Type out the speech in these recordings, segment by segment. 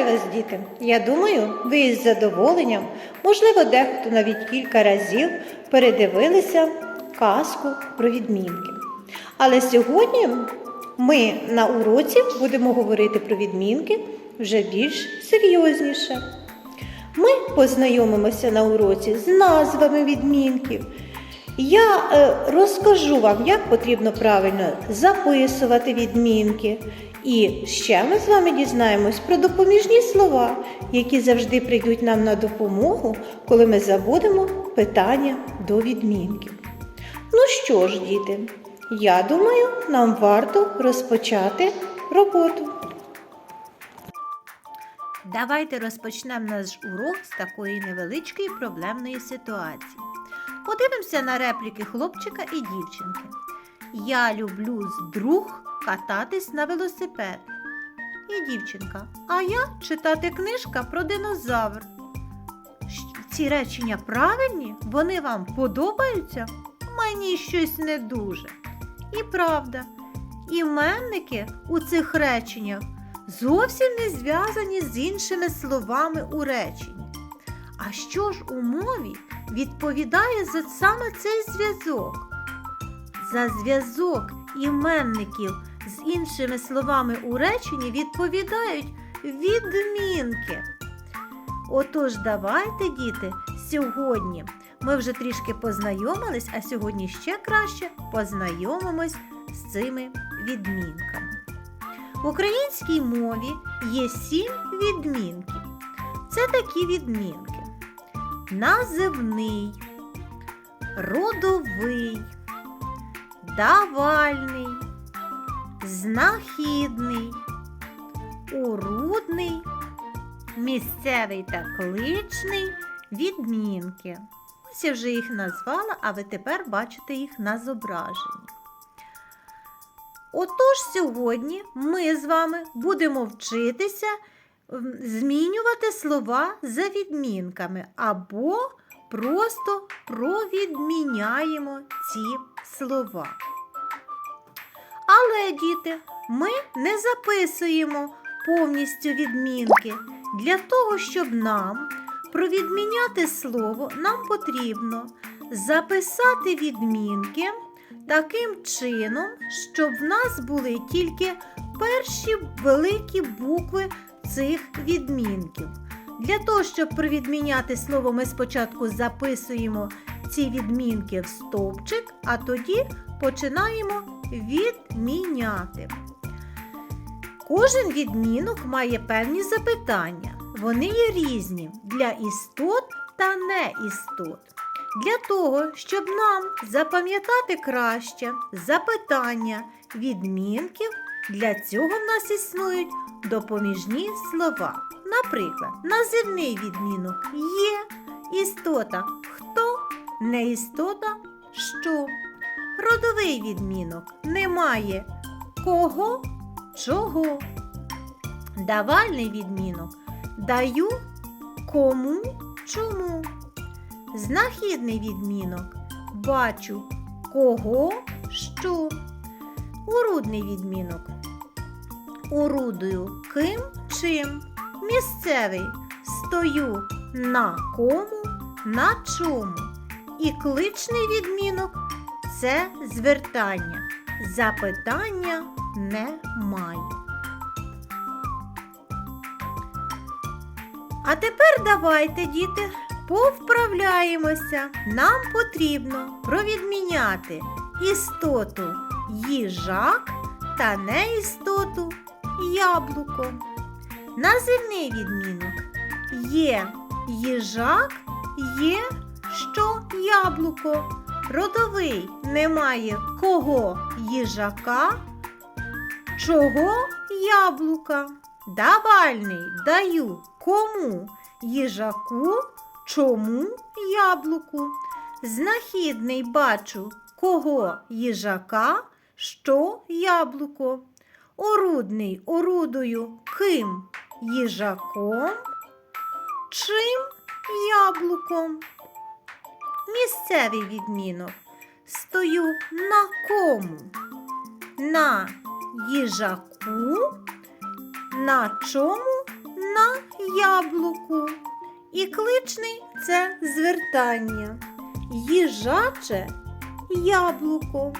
Вітаю вас, діти! Я думаю, ви із задоволенням, можливо, дехто навіть кілька разів передивилися казку про відмінки. Але сьогодні ми на уроці будемо говорити про відмінки вже більш серйозніше. Ми познайомимося на уроці з назвами відмінків. Я е, розкажу вам, як потрібно правильно записувати відмінки. І ще ми з вами дізнаємось про допоміжні слова, які завжди прийдуть нам на допомогу, коли ми забудемо питання до відмінків. Ну що ж, діти, я думаю, нам варто розпочати роботу. Давайте розпочнемо наш урок з такої невеличкої проблемної ситуації. Подивимося на репліки хлопчика і дівчинки. Я люблю з друг кататись на велосипед. І дівчинка. А я читати книжка про динозавр. Ці речення правильні? Вони вам подобаються? Мені щось не дуже. І правда, іменники у цих реченнях зовсім не зв'язані з іншими словами у реченні. А що ж у мові відповідає за саме цей зв'язок? За зв'язок іменників з іншими словами у реченні відповідають відмінки. Отож, давайте, діти, сьогодні ми вже трішки познайомились, а сьогодні ще краще познайомимось з цими відмінками. В українській мові є сім відмінків. Це такі відмінки: називний, родовий, давальний, знахідний, урудний, місцевий та кличний відмінки. Ось я вже їх назвала, а ви тепер бачите їх на зображенні. Отож, сьогодні ми з вами будемо вчитися змінювати слова за відмінками або просто провідміняємо ці слова. Але, діти, ми не записуємо повністю відмінки. Для того, щоб нам провідміняти слово, нам потрібно записати відмінки таким чином, щоб в нас були тільки перші великі букви цих відмінків. Для того, щоб провідміняти слово, ми спочатку записуємо ці відмінки в стовпчик, а тоді починаємо відміняти. Кожен відмінок має певні запитання. Вони є різні для істот та неістот. Для того, щоб нам запам'ятати краще запитання відмінків, для цього в нас існують допоміжні слова. Наприклад, називний відмінок є, істота хто, неістота що. Родовий відмінок немає кого, чого. Давальний відмінок даю кому, чому. Знахідний відмінок бачу кого, що. Урудний відмінок орудую ким чим. Місцевий стою на кому, на чому. І кличний відмінок це звертання. Запитання немає. А тепер давайте, діти, повправляємося. Нам потрібно провідміняти істоту їжак та неістоту яблуко. Називний відмінок є їжак, є що яблуко. Родовий немає кого їжака, чого яблука. Давальний даю кому їжаку, чому яблуку. Знахідний бачу кого їжака, що яблуко. Орудний орудую ким їжаком, чим яблуком. Місцевий відмінок стою на кому? На їжаку, на чому? на яблуку. І кличний це звертання. Їжаче яблуко.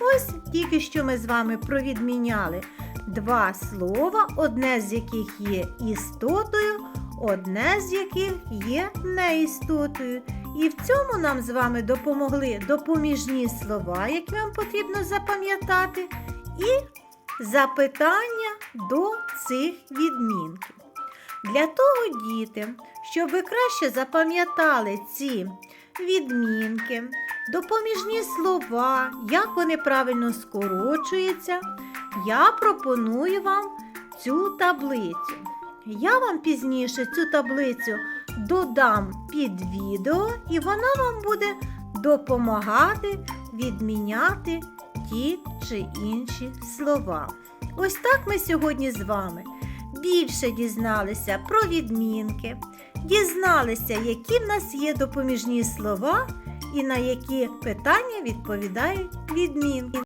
Ось тільки що ми з вами провідміняли два слова, одне з яких є істотою, одне з яких є неістотою. І в цьому нам з вами допомогли допоміжні слова, які вам потрібно запам'ятати, і запитання до цих відмінків. Для того, діти, щоб ви краще запам'ятали ці відмінки, допоміжні слова, як вони правильно скорочуються, я пропоную вам цю таблицю. Я вам пізніше цю таблицю додам під відео, і вона вам буде допомагати відміняти ті чи інші слова. Ось так ми сьогодні з вами більше дізналися про відмінки, дізналися, які в нас є допоміжні слова і на які питання відповідають відмінки.